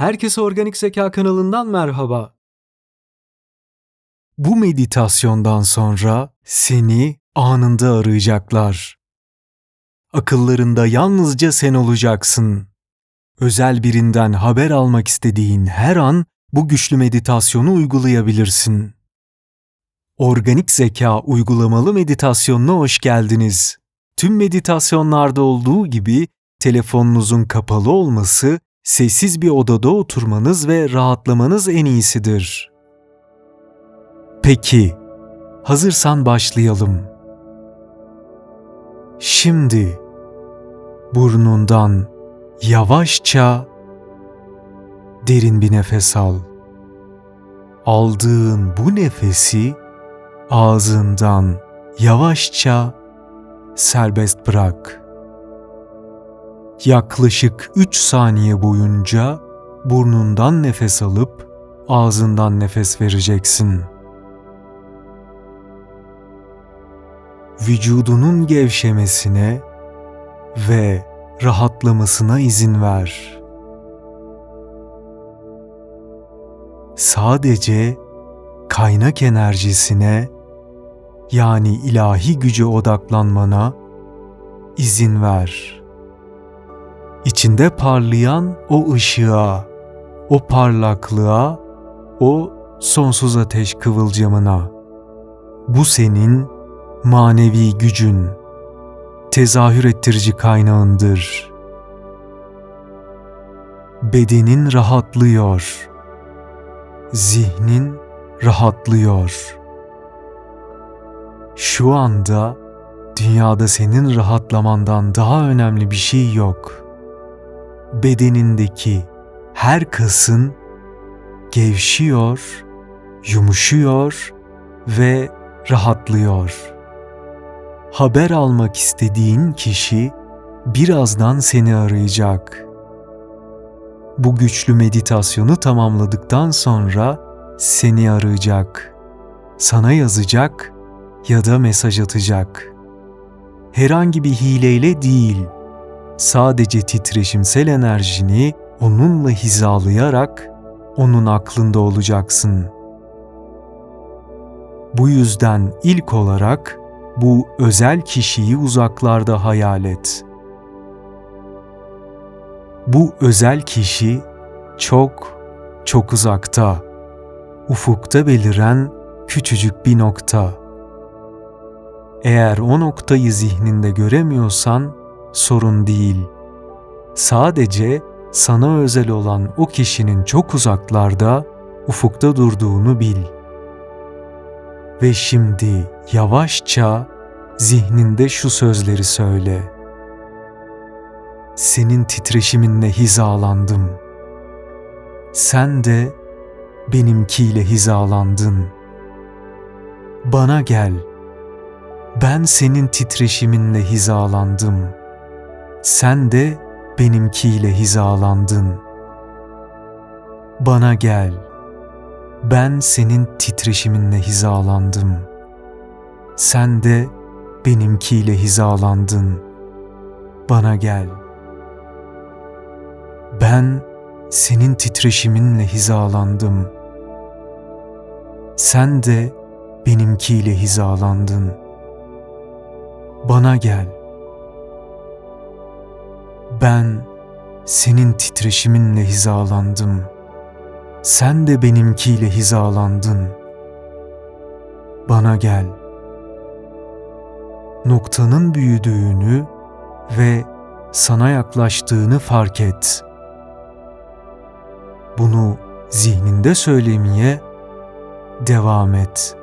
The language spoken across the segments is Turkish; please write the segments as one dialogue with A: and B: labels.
A: Herkese Organik Zeka kanalından merhaba. Bu meditasyondan sonra seni anında arayacaklar. Akıllarında yalnızca sen olacaksın. Özel birinden haber almak istediğin her an bu güçlü meditasyonu uygulayabilirsin. Organik Zeka uygulamalı meditasyonuna hoş geldiniz. Tüm meditasyonlarda olduğu gibi telefonunuzun kapalı olması sessiz bir odada oturmanız ve rahatlamanız en iyisidir. Peki, hazırsan başlayalım. Şimdi burnundan yavaşça derin bir nefes al. Aldığın bu nefesi ağzından yavaşça serbest bırak. Yaklaşık 3 saniye boyunca burnundan nefes alıp ağzından nefes vereceksin. Vücudunun gevşemesine ve rahatlamasına izin ver. Sadece kaynak enerjisine yani ilahi güce odaklanmana izin ver.'' İçinde parlayan o ışığa, o parlaklığa, o sonsuz ateş kıvılcımına. Bu senin manevi gücün, tezahür ettirici kaynağındır. Bedenin rahatlıyor, zihnin rahatlıyor. Şu anda dünyada senin rahatlamandan daha önemli bir şey yok.'' Bedenindeki her kasın gevşiyor, yumuşuyor ve rahatlıyor. Haber almak istediğin kişi birazdan seni arayacak. Bu güçlü meditasyonu tamamladıktan sonra seni arayacak. Sana yazacak ya da mesaj atacak. Herhangi bir hileyle değil, sadece titreşimsel enerjini onunla hizalayarak onun aklında olacaksın. Bu yüzden ilk olarak bu özel kişiyi uzaklarda hayal et. Bu özel kişi çok çok uzakta, ufukta beliren küçücük bir nokta. Eğer o noktayı zihninde göremiyorsan sorun değil. Sadece sana özel olan o kişinin çok uzaklarda, ufukta durduğunu bil. Ve şimdi yavaşça zihninde şu sözleri söyle. Senin titreşiminle hizalandım. Sen de benimkiyle hizalandın. Bana gel. Ben senin titreşiminle hizalandım.'' Sen de benimkiyle hizalandın. Bana gel, ben senin titreşiminle hizalandım. Sen de benimkiyle hizalandın. Bana gel. Ben senin titreşiminle hizalandım. Sen de benimkiyle hizalandın. Bana gel. Ben senin titreşiminle hizalandım. Sen de benimkiyle hizalandın. Bana gel. Noktanın büyüdüğünü ve sana yaklaştığını fark et. Bunu zihninde söylemeye devam et.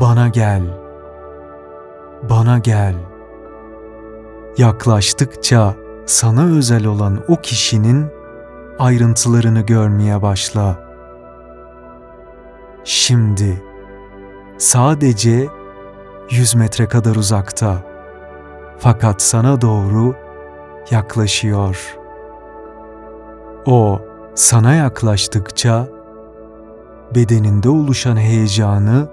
A: Bana gel. Bana gel.'' Yaklaştıkça sana özel olan o kişinin ayrıntılarını görmeye başla. Şimdi sadece 100 metre kadar uzakta fakat sana doğru yaklaşıyor. O sana yaklaştıkça bedeninde oluşan heyecanı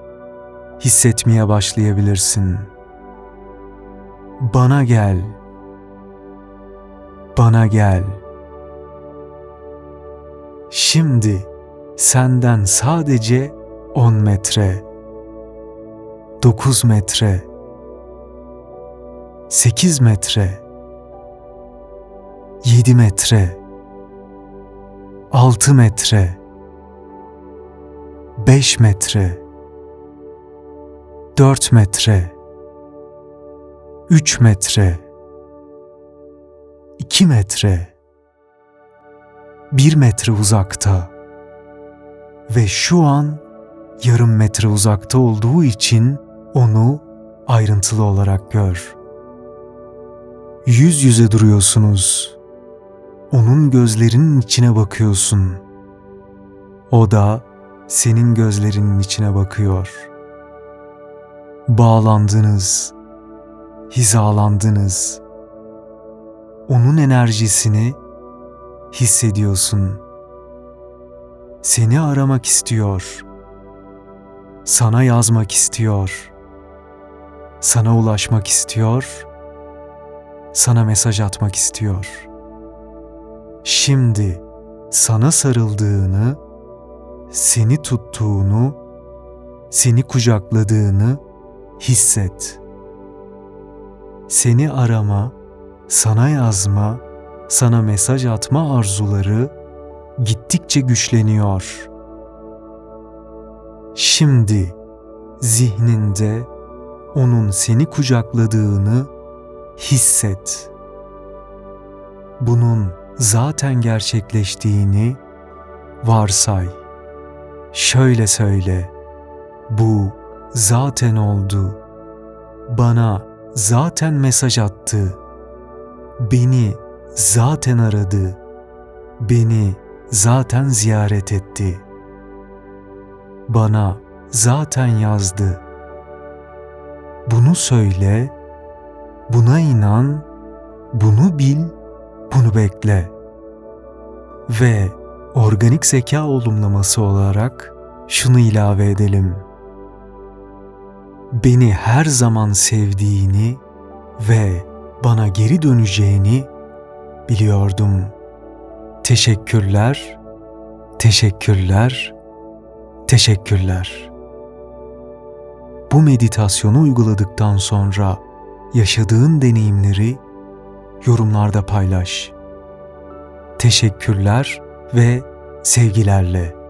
A: hissetmeye başlayabilirsin.'' Bana gel. Bana gel. Şimdi senden sadece 10 metre, 9 metre, 8 metre, 7 metre, 6 metre, 5 metre, 4 metre, 3 metre, 2 metre, 1 metre uzakta ve şu an yarım metre uzakta olduğu için onu ayrıntılı olarak gör. Yüz yüze duruyorsunuz. Onun gözlerinin içine bakıyorsun. O da senin gözlerinin içine bakıyor. Bağlandınız, hizalandınız. Onun enerjisini hissediyorsun. Seni aramak istiyor. Sana yazmak istiyor. Sana ulaşmak istiyor. Sana mesaj atmak istiyor. Şimdi sana sarıldığını, seni tuttuğunu, seni kucakladığını hisset. Seni arama, sana yazma, sana mesaj atma arzuları gittikçe güçleniyor. Şimdi zihninde onun seni kucakladığını hisset. Bunun zaten gerçekleştiğini varsay. Şöyle söyle. Bu zaten oldu. Bana zaten mesaj attı. Beni zaten aradı. Beni zaten ziyaret etti. Bana zaten yazdı. Bunu söyle, buna inan, bunu bil, bunu bekle. Ve organik zeka olumlaması olarak şunu ilave edelim. Beni her zaman sevdiğini ve bana geri döneceğini biliyordum. Teşekkürler, teşekkürler, teşekkürler. Bu meditasyonu uyguladıktan sonra yaşadığın deneyimleri yorumlarda paylaş. Teşekkürler ve sevgilerle.